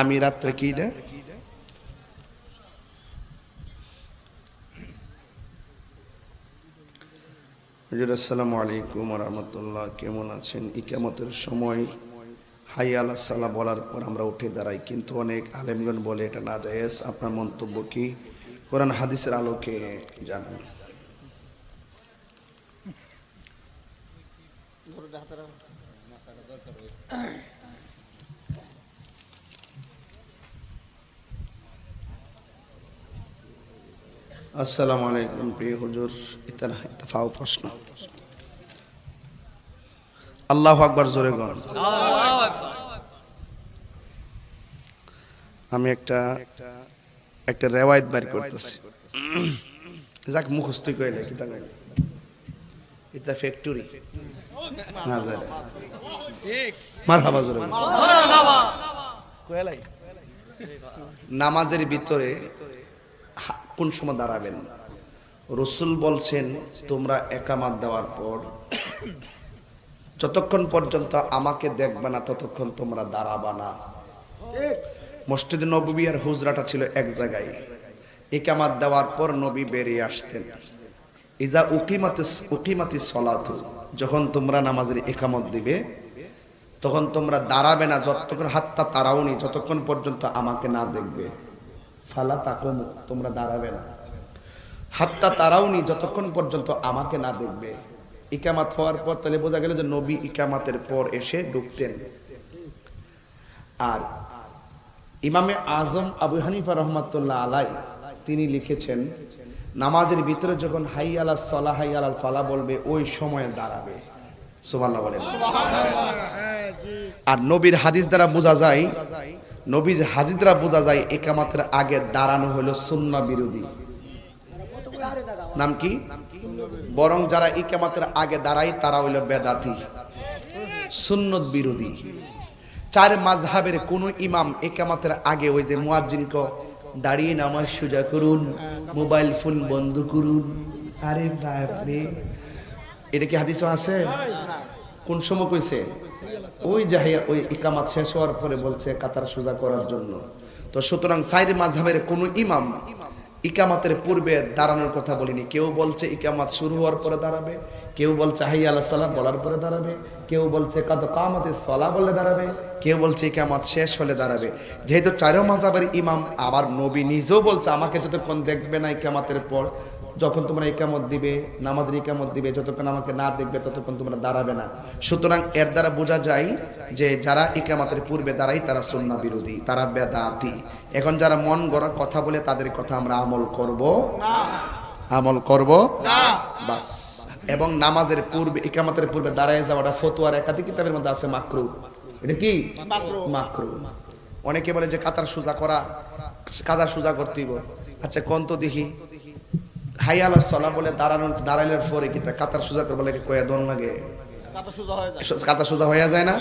আমি রাত্রে কি রে? হুজুর, আসসালামু আলাইকুম রহমতুল্লাহ। কেমন আছেন? ইকামতের সময় হাই আল্লাহ সাল্লাহ বলার পর আমরা উঠে দাঁড়াই, কিন্তু অনেক আলেমগণ বলে এটা না জায়েজ আপনার মন্তব্য কি? কোরআন হাদিসের আলোকে জানান। আসসালামু আলাইকুম প্রিয় হুজুর ইতাফাও প্রশ্ন। আল্লাহ আকবার জোরে গণ আমি একটা একটা রেওয়ায়ত বাইর করতেছি। যাক মুখস্থ কইলে কইলে ইতা ফ্যাক্টরি না জানে। মারহাবা জোরে। কইলাই নামাজের ভিতরে কোন সময় দাঁড়াবেন? রসুল বলছেন তোমরা একামাত দেওয়ার পর যতক্ষণ পর্যন্ত আমাকে দেখবে না ততক্ষণ তোমরা দাঁড়াবা না। মসজিদ নবী আর হুজরাটা ছিল এক জায়গায়। একামাত দেওয়ার পর নবী বেরিয়ে আসতেন। ইজা উকিমাতে উকিমাতি সলাত যখন তোমরা নামাজের একামত দিবে তখন তোমরা দাঁড়াবে না যতক্ষণ হাতটা তারাওনি যতক্ষণ পর্যন্ত আমাকে না দেখবে। ফালা তাকম তোমরা দাঁড়াবে না। হাতটা তারাওনি যতক্ষণ পর্যন্ত আমাকে না দেখবে। ইকামাত হওয়ার পর তাহলে বোঝা গেল যে নবী ইকামাতের পর এসে ঢুকতেন। আর ইমামে আজম আবু হানিফা রহমাতুল্লাহ আলাই তিনি লিখেছেন নামাজের ভিতরে যখন হাই আলা সলা হাই আলাল ফালা বলবে ওই সময়ে দাঁড়াবে। সুবহানাল্লাহ বলেন। আর নবীর হাদিস দ্বারা বোঝা যায় নবীর হাজিদরা বোঝা যায় একামাতের আগে দাঁড়ানো হলো সুন্না বিরোধী। নাম কি? বরং যারা ইকামাতের আগে দাঁড়ায়, তারা হইল বেদাতি, সুন্নত বিরোধী। চার মাঝহাবের কোন ইমাম একামাতের আগে ওই যে মুয়াজ্জিনকে দাঁড়িয়ে নামাজ সোজা করুন, মোবাইল ফোন বন্ধ করুন। আরে বাপরে। এটা কি হাদিস আছে? কোন সময় কইছে? ওই যাহিয়া ওই ইকামাত শেষ হওয়ার পরে বলছে, কাতার সোজা করার জন্য। তো সুতরাং সাইরে মাঝহাবের কোন ইমাম ইকামাতের পূর্বে দাঁড়ানোর কথা বলিনি। কেউ বলছে ইকামাত শুরু হওয়ার পরে দাঁড়াবে, কেউ বলছে হাই আল্লাহ সালাম বলার পরে দাঁড়াবে, কেউ বলছে কাদ কামাতে সলা বলে দাঁড়াবে, কেউ বলছে ইকামাত শেষ হলে দাঁড়াবে। যেহেতু চারো মাঝহাবের ইমাম আবার নবী নিজেও বলছে, আমাকে যতক্ষণ দেখবে না ইকামাতের পর যখন তোমরা ইকামত দিবে নামাজের ইকামত দিবে যতক্ষণ আমাকে না দেখবে ততক্ষণ তোমরা দাঁড়াবে না। সুতরাং এর দ্বারা বোঝা যায় যে যারা ইকামতের পূর্বে দাঁড়াই তারা সুন্না বিরোধী তারা বেদাতি। এখন যারা মন গড়া কথা বলে তাদের কথা আমরা আমল করব। আমল করব? বাস। এবং নামাজের পূর্বে ইকামতের পূর্বে দাঁড়ায় যাওয়াটা ফতুয়ার একাধিক কিতাবের মধ্যে আছে মাকরু। এটা কি? মাকরু। অনেকে বলে যে কাতার সোজা করা কাতার সোজা করতেই আচ্ছা কোন তো দেখি। হাই আলার সলা বলে দাঁড়ানো দাঁড়াইলের পরে কি তা কাতার সোজা করব লাগে কয়া দন লাগে? কাতার সোজা হয়ে যায়। না?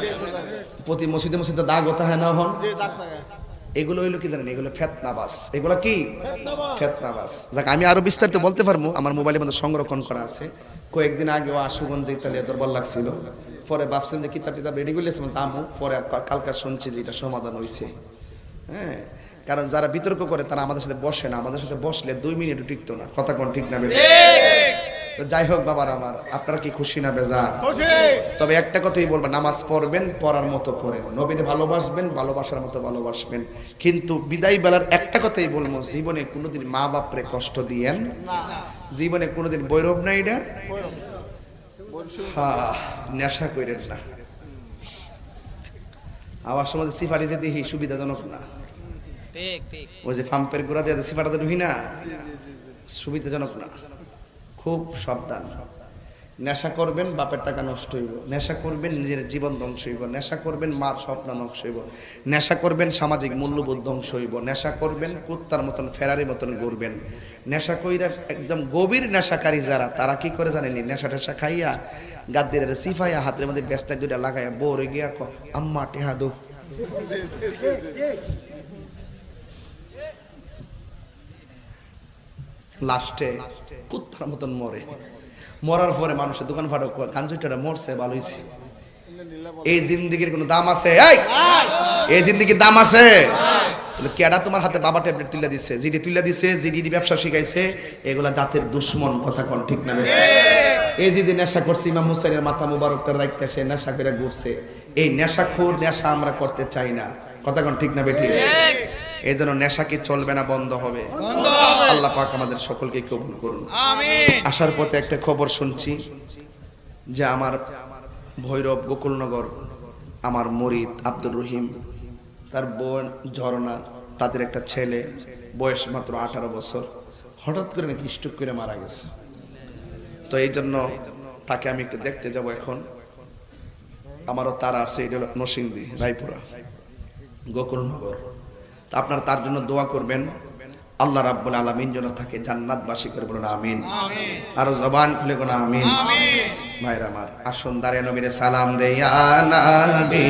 প্রতি মসজিদে মসজিদে দাগ হতে হয় না হন? এগুলো হইল কি জানেন? এগুলো ফেতনাবাস। এগুলো কি? ফেতনাবাস। যাক আমি আরও বিস্তারিত বলতে পারব। আমার মোবাইলের মধ্যে সংরক্ষণ করা আছে। কয়েকদিন আগেও আশুগঞ্জ ইতালিয়া দরবার লাগছিল। পরে ভাবছিলাম যে কিতাব টিতাব রেডি করলে জামু পরে কালকা শুনছি যে এটা সমাধান হয়েছে হ্যাঁ? কারণ যারা বিতর্ক করে তারা আমাদের সাথে বসে না আমাদের সাথে বসলে দুই মিনিটও টিকতো না। কথা কোন ঠিক না যাই হোক বাবার আমার আপনারা কি খুশি না বেজার? তবে একটা কথাই বলব নামাজ পড়বেন পড়ার মতো পড়েন নবীনে ভালোবাসবেন ভালোবাসার মতো ভালোবাসবেন। কিন্তু বিদায় বেলার একটা কথাই বলব জীবনে কোনোদিন মা বাপরে কষ্ট দিয়েন। জীবনে কোনোদিন বৈরব না এটা? হ্যাঁ নেশা করেন না। আমার সমাজে সিফারিতে দেখি সুবিধাজনক না। ওই যে পাম্পের গোড়া দিয়ে সিফাটাতে ঢুকি না? সুবিধাজনক না। খুব সাবধান। নেশা করবেন, বাপের টাকা নষ্ট হইব। নেশা করবেন, নিজের জীবন ধ্বংস হইব। নেশা করবেন, মার স্বপ্ন ধ্বংস হইব। নেশা করবেন, সামাজিক মূল্যবোধ ধ্বংস হইব। নেশা করবেন, কুত্তার মতন ফেরারি মতন ঘুরবেন। নেশা কইরা একদম গভীর নেশাকারী যারা, তারা কি করে জানেনি নেশা টেশা খাইয়া গাদ্দির সিফাইয়া হাতের মধ্যে ব্যস্ত দুইটা লাগাইয়া বোরে গিয়া আম্মা, টেহা দো। লাস্টে কুত্তার মতন মরে। মরার পরে মানুষের দোকান ফাটক গাঞ্জুটারা মরছে ভালো হয়েছে এই জিন্দিগির কোনো দাম আছে? এই! জিন্দিগির দাম আছে? কেডা তোমার হাতে বাবা ট্যাবলেট তুলে দিছে? জিডি তুলে দিছে জিডি ব্যবসা শিখাইছে। এগুলা জাতের দুশ্মন কথা কোন ঠিক না? এই যেদিন নেশা করছে ইমাম হুসাইনের মাথা মুবারকটা রাখতে সে নেশা করে ঘুরছে। এই নেশাখোর নেশা আমরা করতে চাই না। কথা কোন ঠিক না বেঠি? এই জন্য নেশা কি চলবে না বন্ধ হবে? আল্লাহ পাক আমাদের সকলকে কবুল করুন। আসার পথে একটা খবর শুনছি যে আমার ভৈরব গোকুলনগর আমার মরিদ আব্দুর রহিম তার বোন ঝরনা তাদের একটা ছেলে বয়স মাত্র আঠারো বছর হঠাৎ করে নাকি স্ট্রোক করে মারা গেছে। তো এই জন্য তাকে আমি একটু দেখতে যাব এখন। আমারও তারা আছে এটা হলো নরসিংদী রায়পুরা গোকুলনগর। তা আপনারা তার জন্য দোয়া করবেন। আল্লাহ রাব্বুল আলামিন যেন তাকে জান্নাতবাসী করে বলুন আমিন। আরও জবান খুলে কোন আমিন। ভাইরা আমার আসুন দাঁড়িয়ে নবীরে সালাম দেয়া নবী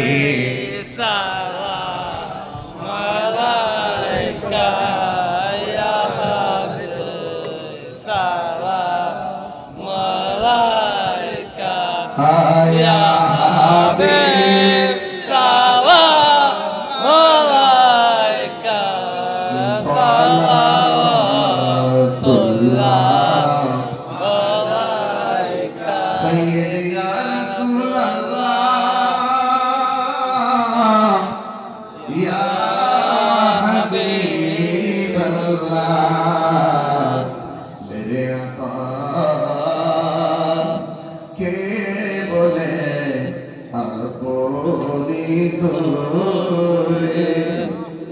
করে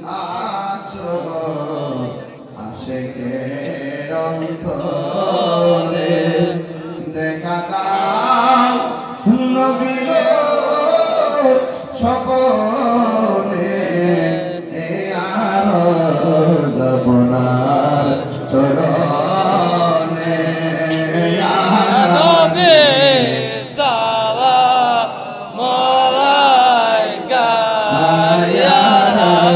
আছো আশেকে অন্তরে।